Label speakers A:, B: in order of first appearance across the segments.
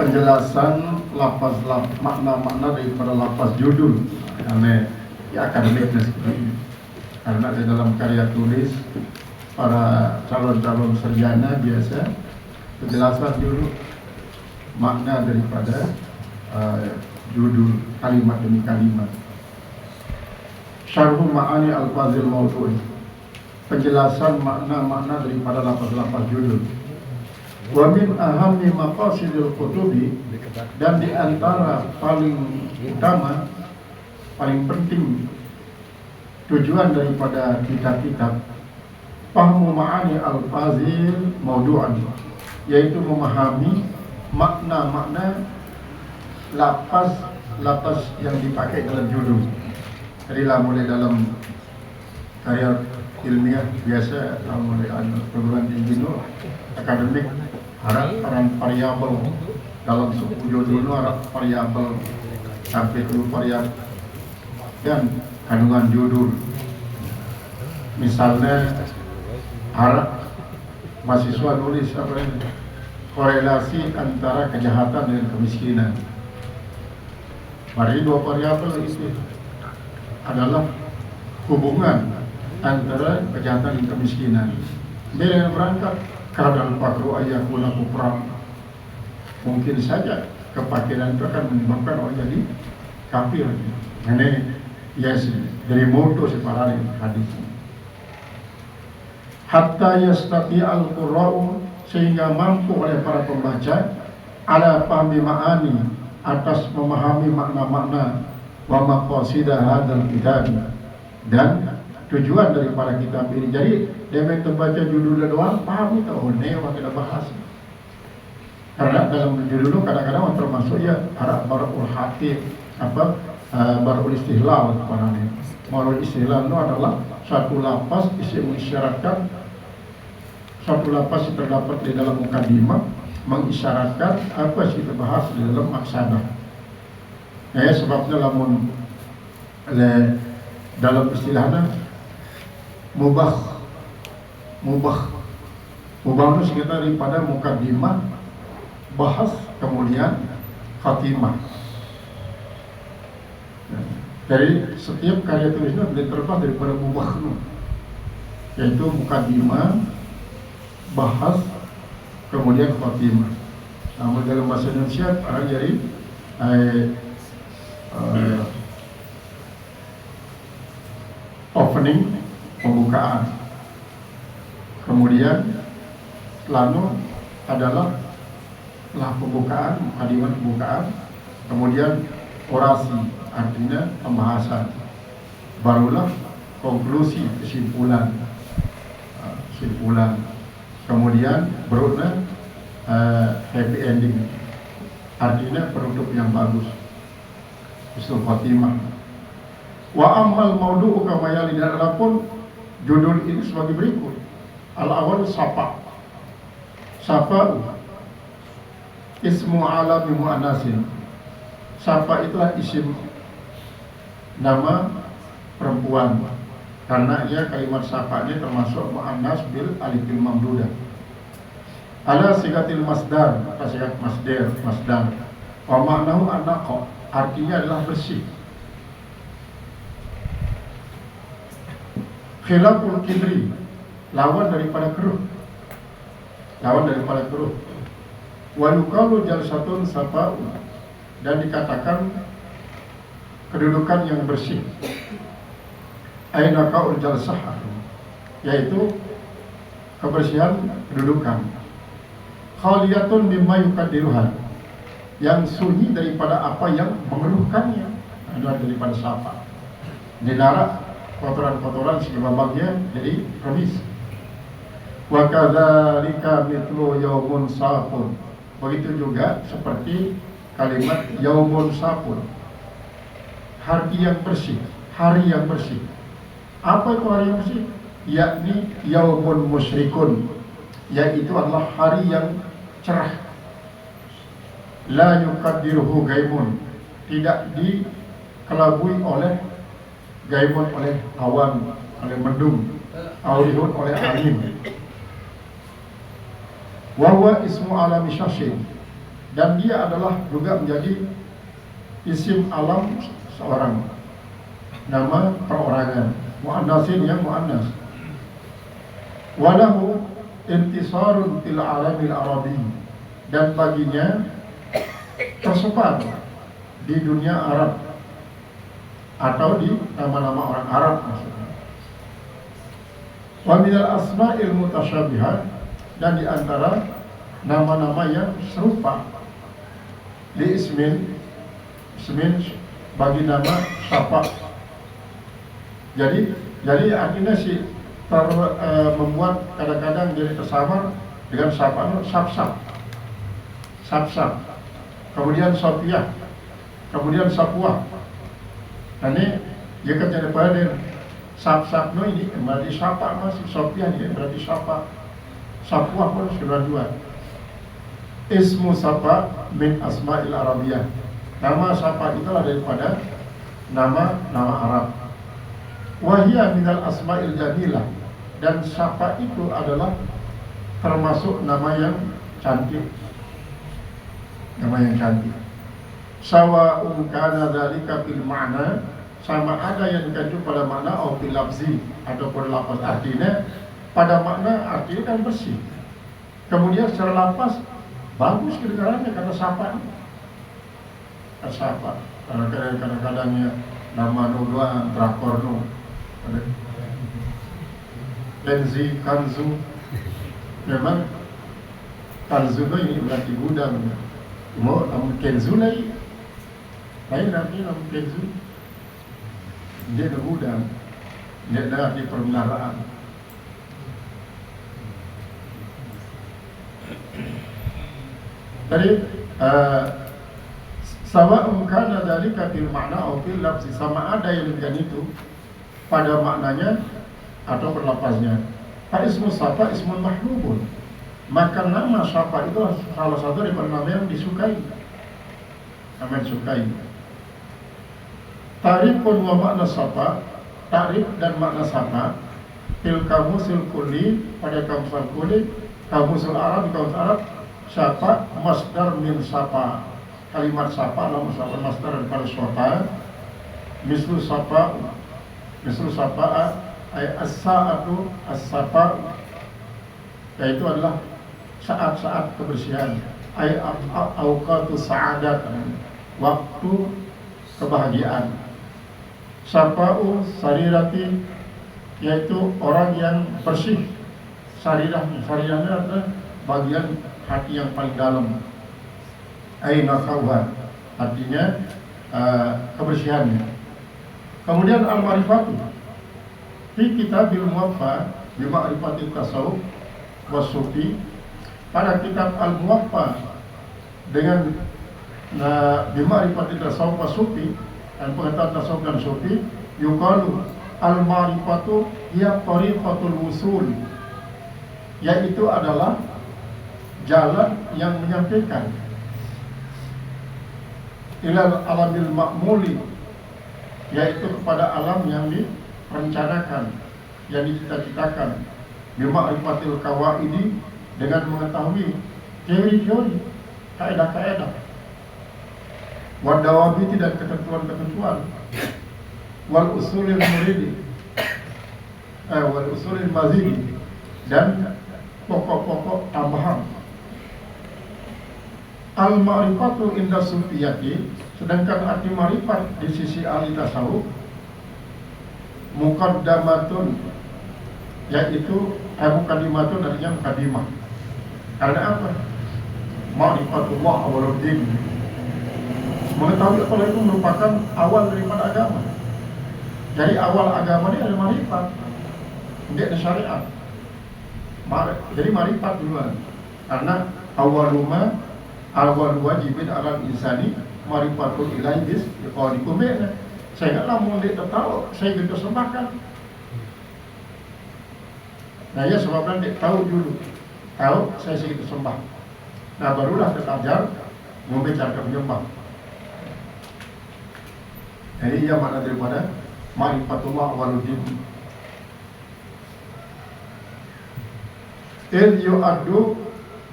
A: penjelasan lafaz laf, makna-makna daripada lafaz judul karena ya akademiknya seperti ini. Karena di dalam karya tulis para calon-calon sarjana biasa penjelasan judul makna daripada uh, judul kalimat demi kalimat. Syarhu ma'ani al-fazil mawdu'i penjelasan makna-makna daripada lafaz-lafaz judul. Wa min ahammi maqasidil kutubi dan di antara paling utama, paling penting tujuan daripada kitab-kitab pahmu ma'ani al-fazil maudu'an yaitu memahami makna-makna lapas lapas yang dipakai dalam judul. Jadi lah mulai dalam karya ilmiah biasa mulai perguruan tinggi akademik peran variabel. Dalam suku itu harap variabel. Sampai ke variabel dan kandungan judul misalnya harap mahasiswa nulis apa ini? Korelasi antara kejahatan dengan kemiskinan. Mari dua variabel itu adalah hubungan antara kejahatan dan kemiskinan. Bila yang berangkat kadang pakru ayah guna perang mungkin saja kepakiran itu akan menyebabkan orang jadi kafir. Ini yes, dari moto separari hadis. Hatta yastati al-qurra'u sehingga mampu oleh para pembaca ada pahami ma'ani atas memahami makna-makna wa maqasida hadzal kitab dan tujuan daripada kitab ini. Jadi main terbaca judulnya doang paham itu oh yang kita bahas. Karena dalam judul kadang-kadang termasuk ya harap barakul hati apa uh, barakul istihlal ini. Barakul istihlal itu adalah satu lapas isi mengisyaratkan satu lapas yang terdapat di dalam mukadimah mengisyaratkan apa sih dibahas di dalam maksana. Ya, sebabnya lamun le, dalam istilahnya mubah mubah mubah itu sekitar daripada mukadimah bahas kemudian khatimah. Dari setiap karya tulisnya terbang daripada mubah yaitu mukadimah bahas kemudian khatimah. Namun dalam bahasa Indonesia orang jadi eh, uh, opening pembukaan. Kemudian lalu adalah lah pembukaan, mukadimah pembukaan, kemudian orasi artinya pembahasan. Barulah konklusi kesimpulan. Uh, kesimpulan. Kemudian berikutnya uh, happy ending. Artinya produk yang bagus. Husnul Fatimah. Wa amal maudu'u kama yali dan adapun judul ini sebagai berikut. Al awal sapa sapa ismu alami mu'anasin. Sapa itulah isim nama perempuan. Karena ia kalimat sapanya termasuk mu'annas bil alifil mamdudah. Ala sigatil masdar atau sigat masdar masdar. Wa maknahu anaqo. Artinya adalah bersih khilaful kibri lawan daripada keruh lawan daripada keruh wa yuqalu jalsatun sapa'u dan dikatakan kedudukan yang bersih. Aina kaul jalsah yaitu kebersihan kedudukan. Khaliyatun mimma yukadiruhan yang sunyi daripada apa yang mengeluhkannya adalah daripada sapa dilarak kotoran-kotoran sebabnya jadi kemis wa kadzalika mitlu yaumun safun begitu juga seperti kalimat yaumun safun hari yang bersih hari yang bersih. Apa itu hari yang bersih? Yakni yaumun musyrikun Yaitu adalah hari yang cerah. La yukadiruhu gaimun Tidak dikelabui oleh Gaimun oleh awan Oleh mendung. Aurihun oleh angin Wawa ismu alami syashin. Dan dia adalah juga menjadi isim alam seorang. Nama perorangan. Muannasin yang muannas. Walahu intisarun fil alamil arabi. Dan baginya tersebar di dunia Arab atau di nama-nama orang Arab maksudnya. Wa minal asma'il mutasyabihat dan di antara nama-nama yang serupa. Di ismin ismin bagi nama sapa jadi jadi akhirnya si ter, e, membuat kadang-kadang jadi tersamar dengan sap sap sap kemudian sofiah kemudian sapuah ini dia kan jadi pada sap sap no ini berarti sapa masih sofiah ini berarti sapa. Sapuah pun sudah dua. Ismu sapa min asma'il arabiyah. Nama sapa itulah daripada nama nama Arab. Wahia minal asma'il jamilah. Dan sapa itu adalah termasuk nama yang cantik. Nama yang cantik sawa kana dzalika fil ma'na sama ada yang dikandung pada makna atau fil lafzi ataupun lafaz artinya. Pada makna artinya kan bersih. Kemudian secara lafaz bagus kedengarannya karena sapa. Sapa. Kadang-kadangnya nama nudua trakor nu. Kenzi, Kanzu. Memang Kanzu ini berarti gudang. Mau Kenzu lagi Kenzu Dia ada gudang Dia ada di perbendaraan Jadi uh, Sawa'un kana dalika fil makna atau fil lafzi sama ada yang demikian itu pada maknanya atau berlapasnya. Pak ismu sapa ismun mahbubun. Maka nama sapa itu salah satu dari nama yang disukai. Nama yang disukai. Tarifun wa makna sapa, tarif dan makna sapa, fil kamusil kulli pada kamus kulli, kamusul Arab di kamus Arab, sapa masdar min sapa. Kalimat sapa adalah masdar daripada sapa, mislu sapa Misal sapa'a ay as-sa'atu as-safa yaitu adalah saat-saat kebersihan. Ay awqatu sa'adat waktu kebahagiaan sapa'u sarirati yaitu orang yang bersih. Sarirah sarirahnya adalah bagian hati yang paling dalam. Nakawah artinya uh, kebersihannya. Kemudian al-marifatu. Fi kitabil muwaffa bi ma'rifatil tasawuf pada kitab al-muwaffa dengan nah, bi ma'rifatil tasawuf pengetahuan tasawuf dan sufi yuqalu al-marifatu hiya tariqatul wusul yaitu adalah jalan yang menyampaikan ilal alamil ma'muli yaitu kepada alam yang direncanakan, yang dicita-citakan. Bima'rifatil ini dengan mengetahui teori-teori, kaedah-kaedah. Wadawabiti dan ketentuan-ketentuan. Wal usulil muridi. Eh, wal usulil mazidi. Dan pokok-pokok tambahan. Al-ma'rifatu inda sufiyati Sedangkan arti marifat di sisi ahli tasawuf Mukaddamatun Yaitu eh, Mukaddimatun artinya mukaddimah Karena apa? Ma'rifatullah awaluddin Mengetahui apa itu merupakan awal daripada agama. Jadi awal agama ini ada marifat. Tidak ada syariat. Jadi marifat duluan. Karena awaluma Awal wajibin alam insani marifatul ilahi bis kalau dikumena saya nggak lamun dia tahu saya gitu sembahkan. Nah ya sebabnya dia tahu dulu. Tahu saya segitu sembah. Nah barulah tertajar membicarkan penyembah jadi ia makna daripada marifatullah waludin il yu'addu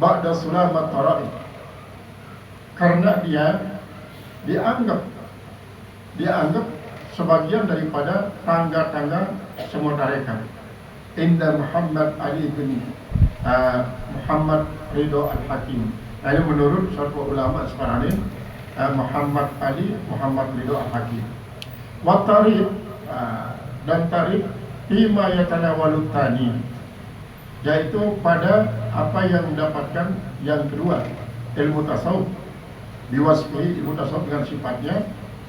A: ba'da sulamat tara'i karena dia dianggap dianggap sebagian daripada tangga-tangga semua tarekat. Inda Muhammad Ali bin uh, Muhammad Ridho Al-Hakim. Ini menurut satu ulama sekarang ini Muhammad Ali Muhammad Ridho Al-Hakim. Wa tarif uh, dan tarif Ima yatanawalut tani. Yaitu pada apa yang mendapatkan yang kedua ilmu tasawuf. Biwasfi ilmu tasawuf dengan sifatnya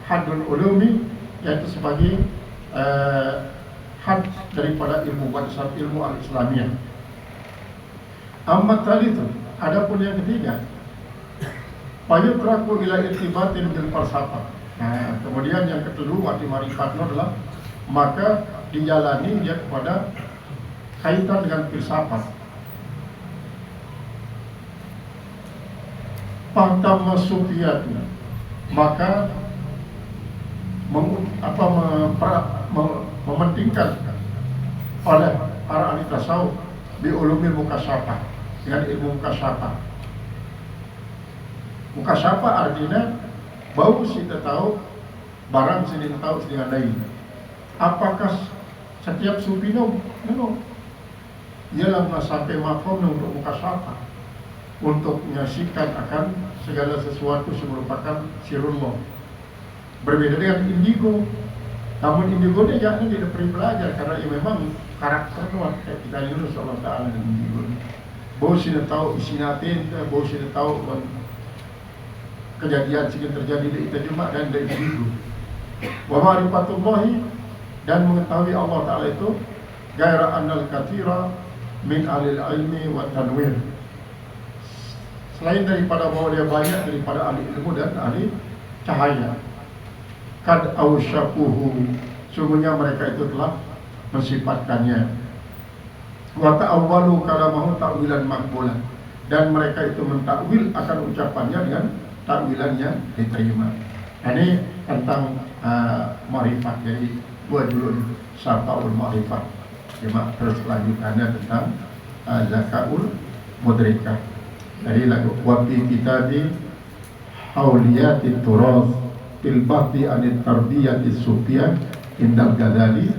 A: hadul ulumi yaitu sebagai uh, had daripada ilmu barisan ilmu al-islamiyah. Tali itu adapun yang ketiga payutraku ila irtibatin bil falsafah nah kemudian yang kedua di marifat adalah maka dijalani dia kepada kaitan dengan filsafat. Pantam sufiyatnya maka meng, apa mementingkan oleh para ahli tasawuf di ulumil mukasyafah dengan ilmu mukasyafah. Mukasyafah artinya bau kita tahu barang sini tahu dengan lain. Apakah setiap sufi no? No. Ialah sampai makom untuk mukasyafah untuk menyaksikan akan segala sesuatu yang merupakan sirullah berbeda dengan indigo. Namun indigo ini jangan tidak perlu belajar karena ia memang karakter kayak kita Yunus Allah Ta'ala dengan indigo. Ini bahwa sudah tahu isi natin bahwa sudah tahu kejadian yang terjadi di kita cuma dan di indigo wa ma'rifatullahi dan mengetahui Allah Ta'ala itu gairah annal kathira min alil ilmi wa tanwir. Selain daripada bahwa dia banyak daripada ahli ilmu dan ahli cahaya. Kad ausyakuhu sungguhnya mereka itu telah mensifatkannya. Wa ta'awwalu kalamahu ta'wilan makbulan dan mereka itu mentakwil akan ucapannya dengan takwilan yang diterima. Ini tentang uh, marifat jadi dua dulu safaul marifat cuma terus lanjutannya tentang uh, zakaul mudrikah. Jadi lagu wabi kitabi hauliyati turas fil bahti anit tarbiyati sufyan indal ghazali